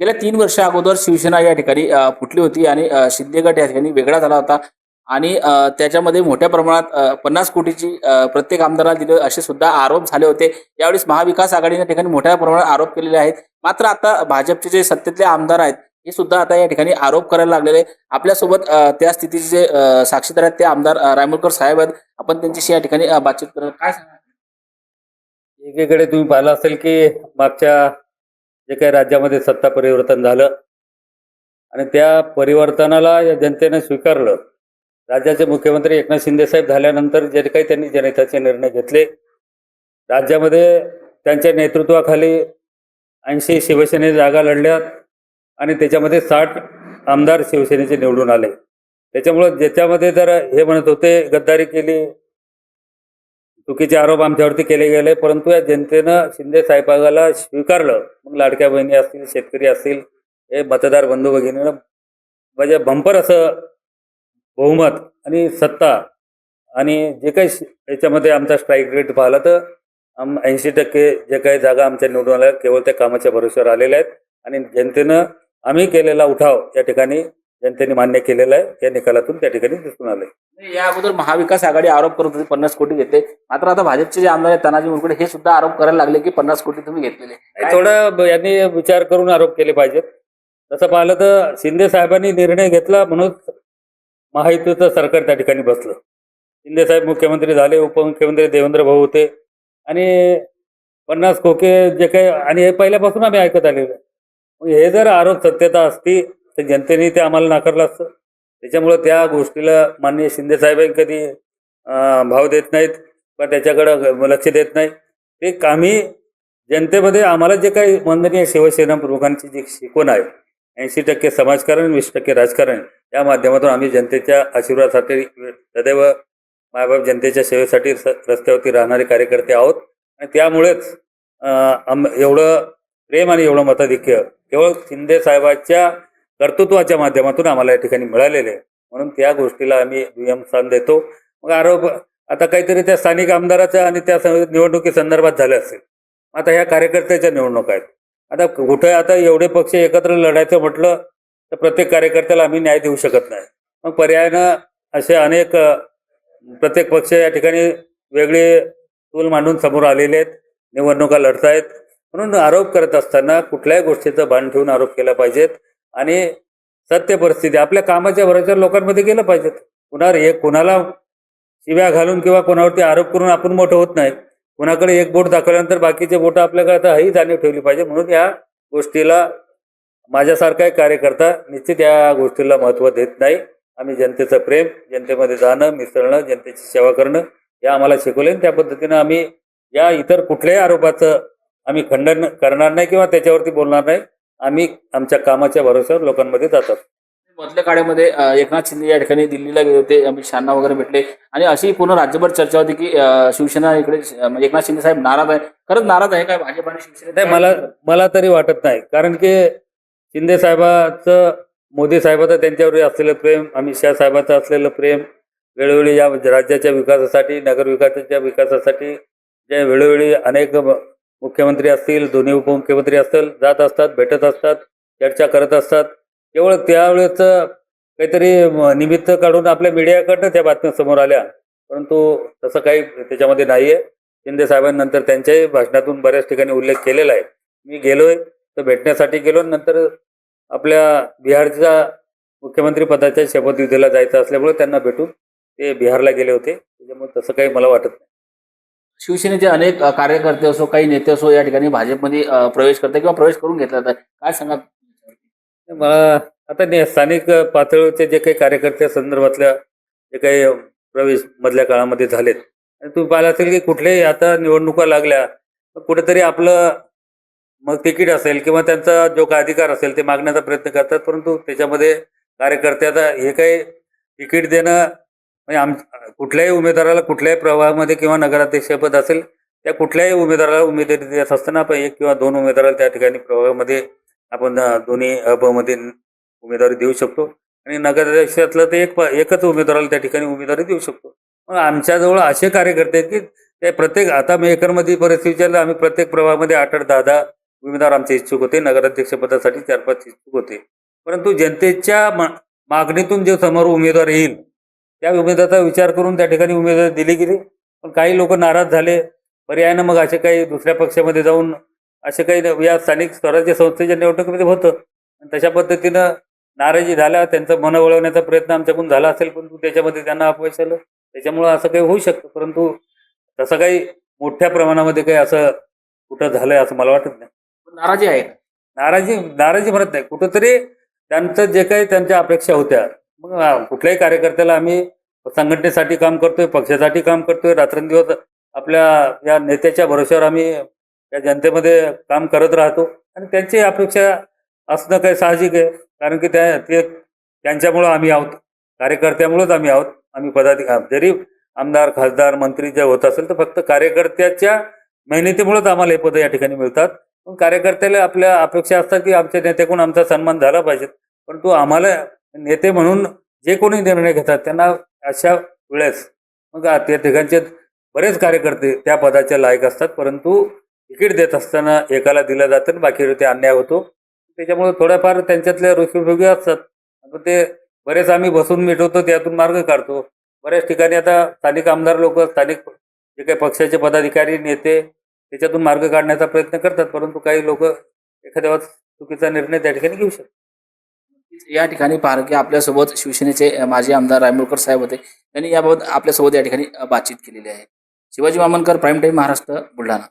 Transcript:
गेल्या तीन वर्ष अगोदर शिवसेना या ठिकाणी फुटली होती आणि अ, शिंदे गट या ठिकाणी वेगळा झाला होता. आणि त्याच्यामध्ये मोठ्या प्रमाणात पन्नास कोटीची प्रत्येक आमदाराला दिले असे सुद्धा आरोप झाले होते. यावेळेस महाविकास आघाडीने ठिकाणी मोठ्या प्रमाणात आरोप केलेले आहेत. मात्र आता भाजपचे जे सत्तेतले आमदार आहेत हे सुद्धा आता या ठिकाणी आरोप करायला लागलेले आहे. आपल्यासोबत त्या स्थितीचे जे साक्षीदार आहेत ते आमदार रायमुलकर साहेब आहेत. आपण त्यांच्याशी या ठिकाणी बातचीत करणार काय सांगा? एकीकडे तुम्ही पाहिलं असेल की मागच्या जे काही राज्यामध्ये सत्ता परिवर्तन झालं आणि त्या परिवर्तनाला या जनतेने स्वीकारलं. राज्याचे मुख्यमंत्री एकनाथ शिंदे साहेब झाल्यानंतर जे काही त्यांनी जनहिताचे निर्णय घेतले राज्यामध्ये त्यांच्या नेतृत्वाखाली ऐंशी शिवसेने जागा लढल्यात आणि त्याच्यामध्ये साठ आमदार शिवसेनेचे निवडून आले. त्याच्यामुळं ज्याच्यामध्ये जर हे म्हणत होते गद्दारी केली चुकीचे आरोप आमच्यावरती केले गेले परंतु या जनतेनं शिंदे साहेबाला स्वीकारलं. मग लाडक्या बहिणी असतील शेतकरी असतील हे मतदार बंधू भगिनीनं म्हणजे भंपर असं बहुमत आणि सत्ता आणि जे काही श- याच्यामध्ये आमचा स्ट्राईक रेट पाहिला तर आम ऐंशी टक्के जे काही जागा आमच्या निवडून आल्या केवळ त्या कामाच्या भरोश्यावर आलेल्या आहेत. आणि जनतेनं आम्ही केलेला उठाव या ठिकाणी जनतेने मान्य केलेला आहे. या निकालातून त्या ठिकाणी दिसून आले नाही, या अगोदर महाविकास आघाडी आरोप करत होती पन्नास कोटी घेतले मात्र आता भाजपचे जे आमदार आहेत तानाजी मुरकुटे हे सुद्धा आरोप करायला लागले की पन्नास कोटी तुम्ही घेतलेले. थोडं यांनी विचार करून आरोप केले पाहिजेत. तसं पाहिलं तर शिंदे साहेबांनी निर्णय घेतला म्हणून महायुतीचं सरकार त्या ठिकाणी बसलं. शिंदे साहेब मुख्यमंत्री झाले उपमुख्यमंत्री देवेंद्र भाऊ होते. आणि पन्नास खोके जे काही आणि हे पहिल्यापासून आम्ही ऐकत आलेलो हे जर आरोप सत्यता असती तर जनतेने ते आम्हाला नाकारलं असतं. त्याच्यामुळं त्या गोष्टीला माननीय शिंदे साहेबांनी कधी भाव देत नाहीत किंवा त्याच्याकडं लक्ष देत नाही. ते कामी जनतेमध्ये आम्हाला जे काही वंदनीय शिवसेना प्रमुखांची जी शिकवण आहे ऐंशी टक्के समाजकारण वीस टक्के राजकारण या माध्यमातून आम्ही जनतेच्या आशीर्वादासाठी सदैव मायबाप जनतेच्या सेवेसाठी रस्त्यावरती राहणारे कार्यकर्ते आहोत. आणि त्यामुळेच आम एवढं प्रेम आणि एवढं मताधिक्य केवळ शिंदे साहेबांच्या कर्तृत्वाच्या माध्यमातून आम्हाला या ठिकाणी मिळालेले आहे. म्हणून त्या गोष्टीला आम्ही दुय्यम स्थान देतो. मग आरोप आता काहीतरी त्या स्थानिक आमदाराच्या आणि त्या निवडणुकी संदर्भात झाले असेल. आता ह्या कार्यकर्त्याच्या निवडणूक आहेत. आता कुठे आता एवढे पक्ष एकत्र लढायचं म्हटलं तर प्रत्येक कार्यकर्त्याला आम्ही न्याय देऊ शकत नाही. मग पर्यायानं असे अनेक प्रत्येक पक्ष या ठिकाणी वेगळे तूल मांडून समोर आलेले आहेत. निवडणुका लढतायत. म्हणून आरोप करत असताना कुठल्याही गोष्टीचं भान ठेवून आरोप केला पाहिजेत. आणि सत्य परिस्थिती आपल्या कामाच्या भरोश्यावर लोकांमध्ये गेलं पाहिजेत कुणावर एक कुणाला शिव्या घालून किंवा कोणावरती आरोप करून आपण मोठं होत नाही. कुणाकडे एक बोट दाखवल्यानंतर बाकीचे बोट आपल्याकडे आता ही जाणीव ठेवली पाहिजे. म्हणून या गोष्टीला माझ्यासारखा एक कार्यकर्ता निश्चित या गोष्टीला महत्त्व देत नाही. आम्ही जनतेचं प्रेम जनतेमध्ये जाणं मिसळणं जनतेची सेवा करणं हे आम्हाला शिकवले त्या पद्धतीनं आम्ही या इतर कुठल्याही आरोपाचं आम्ही खंडन करणार नाही किंवा त्याच्यावरती बोलणार नाही. आम्ही आमच्या कामाच्या भरोश्यावर लोकांमध्ये जातात. मधल्या काळामध्ये अ, एकनाथ शिंदे या ठिकाणी दिल्लीला गेले होते अमित शहाना वगैरे भेटले. आणि अशी पूर्ण राज्यभर चर्चा होती की अ, शिवसेना इकडे अ, म्हणजे एकनाथ शिंदे साहेब नाराज आहे खरंच नाराज आहे काय भाजप आणि शिवसेना? नाही मला मला तरी वाटत नाही. कारण की शिंदे साहेबाचं मोदी साहेबाचं त्यांच्यावर असलेलं प्रेम अमित शहा साहेबाचं असलेलं प्रेम वेळोवेळी या राज्याच्या विकासासाठी नगर विकासाच्या विकासासाठी जे वेळोवेळी अनेक मुख्यमंत्री असतील दोन्ही उपमुख्यमंत्री असतील जात असतात भेटत असतात चर्चा करत असतात. केवळ त्यावेळेस काहीतरी निमित्त काढून आपल्या मीडियाकडनं त्या बातम्या समोर आल्या. परंतु तसं काही त्याच्यामध्ये नाही आहे शिंदे साहेबांनंतर त्यांच्याही भाषणातून बऱ्याच ठिकाणी उल्लेख केलेला आहे. मी गेलोय तर भेटण्यासाठी गेलो नंतर आपल्या बिहारच्या मुख्यमंत्री पदाच्या शपथविधीला जायचं असल्यामुळे त्यांना भेटून ते बिहारला गेले होते. त्याच्यामुळे तसं काही मला वाटत नाही. शिवसेनेचे अनेक कार्यकर्ते असो काही नेते असो या ठिकाणी भाजपमध्ये प्रवेश करतात किंवा प्रवेश करून घेतला जातात. काय सांगा मला आता ने- स्थानिक पातळीवरचे जे काही कार्यकर्त्या संदर्भातल्या जे काही प्रवेश मधल्या काळामध्ये झालेत आणि तुम्ही पाहिलं असेल की कुठल्याही आता निवडणुका लागल्या कुठेतरी आपलं मग तिकीट असेल किंवा त्यांचा जो काय अधिकार असेल ते मागण्याचा प्रयत्न करतात परंतु त्याच्यामध्ये कार्यकर्त्याचा हे काही तिकीट देणं म्हणजे आम कुठल्याही उमेदवाराला कुठल्याही प्रवाहामध्ये किंवा नगराध्यक्षपद असेल त्या कुठल्याही उमेदवाराला उमेदवारी देत असताना आपण एक किंवा दोन उमेदवाराला त्या ठिकाणी प्रवाहामध्ये आपण दोन्ही मध्ये उमेदवारी देऊ शकतो. आणि नगराध्यक्षातलं तर एक एकच उमेदवाराला त्या ठिकाणी उमेदवारी देऊ शकतो. मग आमच्याजवळ असे कार्यकर्ते आहेत की ते प्रत्येक आता मेकरमध्ये परिस्थिती विचारलं आम्ही प्रत्येक प्रवाहामध्ये आठ आठ दहा दहा उमेदवार आमचे इच्छुक होते. नगराध्यक्षपदासाठी चार पाच इच्छुक होते. परंतु जनतेच्या मागणीतून जे समोर उमेदवार येईल त्या उमेदवाराचा विचार करून त्या ठिकाणी उमेदवार दिली गेली. पण काही लोक नाराज झाले. पर्यायानं मग असे काही दुसऱ्या पक्षामध्ये जाऊन असे काही या स्थानिक स्वराज्य संस्थेच्या निवडणुकीमध्ये होतं. आणि तशा पद्धतीनं नाराजी झाल्या. त्यांचं मन वळवण्याचा प्रयत्न आमच्याकडून झाला असेल परंतु त्याच्यामध्ये त्यांना अपयश आलं. त्याच्यामुळं असं काही होऊ शकतं. परंतु तसं काही मोठ्या प्रमाणामध्ये काही असं कुठं झालंय असं मला वाटत नाही. नाराजी आहे. नाराजी नाराजी म्हणत नाही. कुठंतरी त्यांचं जे काही त्यांच्या अपेक्षा होत्या मग कुठल्याही कार्यकर्त्याला आम्ही संघटनेसाठी काम करतोय पक्षासाठी काम करतोय रात्रंदिवस आपल्या या नेत्याच्या भरोश्यावर आम्ही या जनतेमध्ये काम करत राहतो. आणि त्यांची अपेक्षा असणं काही साहजिक आहे कारण की त्या ते त्यांच्यामुळं आम्ही आहोत. कार्यकर्त्यामुळंच आम्ही आहोत. आम्ही पदाधिकारी जरी आमदार खासदार मंत्री जे होत असेल तर फक्त कार्यकर्त्याच्या मेहनतीमुळेच आम्हाला हे पदं या ठिकाणी मिळतात. पण कार्यकर्त्याला आपल्या अपेक्षा असतात की आमच्या नेत्याकडून आमचा सन्मान झाला पाहिजे. परंतु आम्हाला नेते म्हणून जे कोणी निर्णय घेतात त्यांना अशा वेळेस मग त्या ठिकाणचे बरेच कार्यकर्ते त्या पदाच्या लायक असतात परंतु तिकीट देत असताना एकाला दिलं जातं आणि बाकी ते अन्याय होतो. त्याच्यामुळे थोड्याफार त्यांच्यातल्या रुखीवेगळी असतात. पण ते बरेच आम्ही बसून मिटवतो त्यातून मार्ग काढतो. बऱ्याच ठिकाणी आता स्थानिक आमदार लोक स्थानिक जे काही पक्षाचे पदाधिकारी नेते त्याच्यातून मार्ग काढण्याचा प्रयत्न करतात परंतु काही लोक एखाद्या चुकीचा निर्णय त्या ठिकाणी घेऊ शकतात. या ठिकाणी पारखे आपल्यासोबत शिवसेनेचे माजी आमदार रायमुळकर साहेब होते. त्यांनी याबाबत आपल्यासोबत या ठिकाणी बातचीत केलेली आहे. Shivaji Mamankar prime time Maharashtra Buldhana.